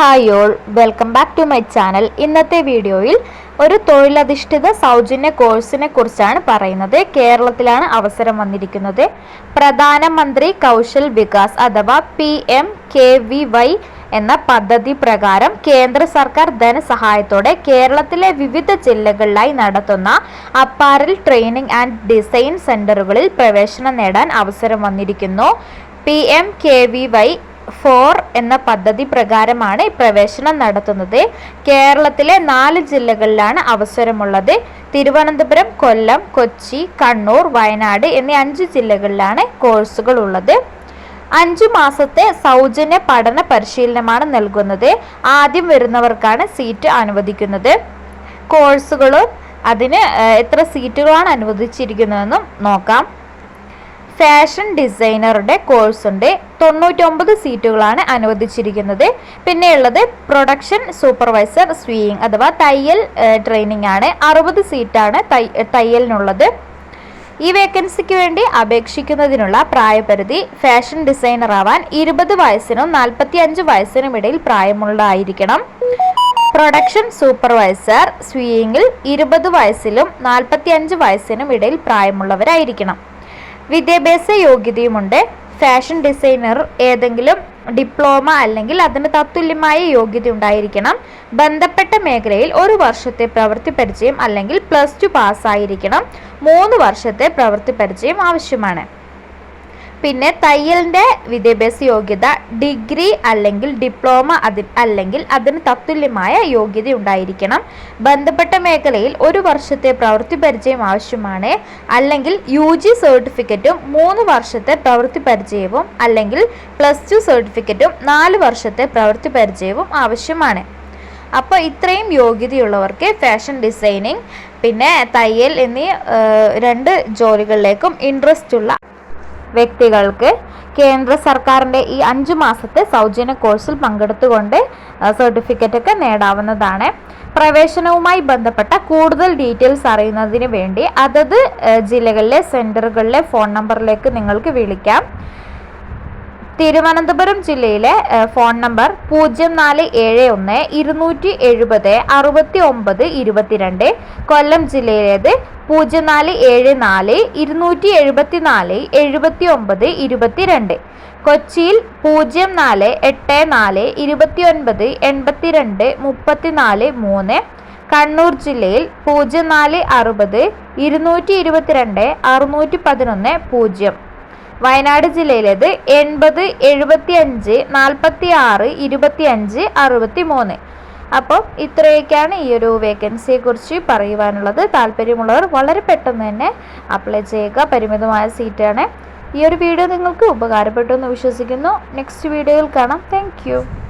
Hi all welcome back to my channel. ഇന്നത്തെ വീഡിയോയിൽ ഒരു തൊഴിലധിഷ്ഠിത സൗജന്യ കോഴ്സിനെ കുറിച്ചാണ് പറയുന്നത്. കേരളത്തിലാണ് അവസരം വന്നിരിക്കുന്നത്. പ്രധാനമന്ത്രി കൗശൽ വികാസ് അഥവാ P M K V Y എന്ന പദ്ധതി പ്രകാരം കേന്ദ്ര സർക്കാർ ധനസഹായത്തോടെ കേരളത്തിലെ വിവിധ ജില്ലകളിലായി നടത്തുന്ന അപ്പാരൽ ട്രെയിനിങ് ആൻഡ് ഡിസൈൻ സെന്ററുകളിൽ പ്രവേശനം നേടാൻ അവസരം വന്നിരിക്കുന്നു. P M K V Y four എന്ന പദ്ധതി പ്രകാരമാണ് പ്രവേശനം നടത്തുന്നത്. കേരളത്തിലെ നാല് ജില്ലകളിലാണ് അവസരമുള്ളത്. തിരുവനന്തപുരം കൊല്ലം കൊച്ചി കണ്ണൂർ വയനാട് എന്നീ അഞ്ച് ജില്ലകളിലാണ് കോഴ്സുകൾ ഉള്ളത് അഞ്ചു മാസത്തെ സൗജന്യ പഠന പരിശീലനമാണ് നൽകുന്നത്. ആദ്യം വരുന്നവർക്കാണ് സീറ്റ് അനുവദിക്കുന്നത്. കോഴ്സുകളും അതിന് എത്ര സീറ്റുകളാണ് അനുവദിച്ചിരിക്കുന്നതെന്നും നോക്കാം. ഫാഷൻ ഡിസൈനറുടെ കോഴ്സ് ഉണ്ട് തൊണ്ണൂറ്റൊമ്പത് സീറ്റുകളാണ് അനുവദിച്ചിരിക്കുന്നത്. പിന്നെയുള്ളത് പ്രൊഡക്ഷൻ സൂപ്പർവൈസർ സ്വീയിങ് അഥവാ തയ്യൽ ട്രെയിനിങ് ആണ്. അറുപത് സീറ്റാണ് തയ് തയ്യലിനുള്ളത്. ഈ വേക്കൻസിക്ക് വേണ്ടി അപേക്ഷിക്കുന്നതിനുള്ള പ്രായപരിധി ഫാഷൻ ഡിസൈനർ ആവാൻ ഇരുപത് വയസ്സിനും നാൽപ്പത്തി അഞ്ച് വയസ്സിനും ഇടയിൽ പ്രായമുള്ളതായിരിക്കണം. പ്രൊഡക്ഷൻ സൂപ്പർവൈസർ സ്വീയിങ്ങിൽ ഇരുപത് വയസ്സിലും നാൽപ്പത്തി അഞ്ച് വയസ്സിനും ഇടയിൽ പ്രായമുള്ളവരായിരിക്കണം. വിദ്യാഭ്യാസ യോഗ്യതയുമുണ്ട്. ഫാഷൻ ഡിസൈനർ ഏതെങ്കിലും ഡിപ്ലോമ അല്ലെങ്കിൽ അതിന് തത്തുല്യമായ യോഗ്യത ഉണ്ടായിരിക്കണം. ബന്ധപ്പെട്ട മേഖലയിൽ ഒരു വർഷത്തെ പ്രവൃത്തി പരിചയം അല്ലെങ്കിൽ പ്ലസ് ടു പാസ്സായിരിക്കണം മൂന്ന് വർഷത്തെ പ്രവൃത്തി പരിചയം ആവശ്യമാണ്. പിന്നെ തയ്യലിന്റെ വിദ്യാഭ്യാസ യോഗ്യത ഡിഗ്രി അല്ലെങ്കിൽ ഡിപ്ലോമ അതി അല്ലെങ്കിൽ അതിന് തത്തുല്യമായ യോഗ്യത ഉണ്ടായിരിക്കണം. ബന്ധപ്പെട്ട മേഖലയിൽ ഒരു വർഷത്തെ പ്രവൃത്തി പരിചയം ആവശ്യമാണ്. അല്ലെങ്കിൽ യു ജി സർട്ടിഫിക്കറ്റും മൂന്ന് വർഷത്തെ പ്രവൃത്തി പരിചയവും അല്ലെങ്കിൽ പ്ലസ് ടു സർട്ടിഫിക്കറ്റും നാല് വർഷത്തെ പ്രവൃത്തി പരിചയവും ആവശ്യമാണ്. അപ്പോൾ ഇത്രയും യോഗ്യതയുള്ളവർക്ക് ഫാഷൻ ഡിസൈനിങ് പിന്നെ തയ്യൽ എന്നീ രണ്ട് ജോലികളിലേക്കും ഇൻട്രസ്റ്റ് ഉള്ള വ്യക്തികൾക്ക് കേന്ദ്ര സർക്കാരിന്റെ ഈ അഞ്ച് മാസത്തെ സൗജന്യ കോഴ്സിൽ പങ്കെടുത്തുകൊണ്ട് സർട്ടിഫിക്കറ്റ് ഒക്കെ നേടാവുന്നതാണ്. പ്രവേശനവുമായി ബന്ധപ്പെട്ട കൂടുതൽ ഡീറ്റെയിൽസ് അറിയുന്നതിന് വേണ്ടി അതത് ജില്ലകളിലെ സെന്ററുകളിലെ ഫോൺ നമ്പറിലേക്ക് നിങ്ങൾക്ക് വിളിക്കാം. തിരുവനന്തപുരം ജില്ലയിലെ ഫോൺ നമ്പർ പൂജ്യം നാല് ഏഴ് ഒന്ന് ഇരുന്നൂറ്റി എഴുപത് അറുപത്തി ഒമ്പത് ഇരുപത്തിരണ്ട്. കൊല്ലം ജില്ലയിലേത് പൂജ്യം നാല് ഏഴ് നാല് ഇരുന്നൂറ്റി എഴുപത്തി നാല് എഴുപത്തി ഒമ്പത് ഇരുപത്തിരണ്ട്. കൊച്ചിയിൽ പൂജ്യം നാല് എട്ട് നാല് ഇരുപത്തി ഒൻപത് എൺപത്തിരണ്ട് മുപ്പത്തിനാല് മൂന്ന്. കണ്ണൂർ ജില്ലയിൽ പൂജ്യം നാല് അറുപത് ഇരുന്നൂറ്റി ഇരുപത്തിരണ്ട് അറുന്നൂറ്റി പതിനൊന്ന് പൂജ്യം. വയനാട് ജില്ലയിലേത് എൺപത് എഴുപത്തി അഞ്ച് നാൽപ്പത്തി ആറ് ഇരുപത്തി അഞ്ച് അറുപത്തി മൂന്ന് അപ്പോൾ ഇത്രയൊക്കെയാണ് ഈ ഒരു വേക്കൻസിയെ കുറിച്ച് പറയുവാനുള്ളത്. താല്പര്യമുള്ളവർ വളരെ പെട്ടെന്ന് തന്നെ അപ്ലൈ ചെയ്യുക. പരിമിതമായ സീറ്റാണ്. ഈ ഒരു വീഡിയോ നിങ്ങൾക്ക് ഉപകാരപ്പെട്ടു എന്ന് വിശ്വസിക്കുന്നു. നെക്സ്റ്റ് വീഡിയോയിൽ കാണാം. താങ്ക്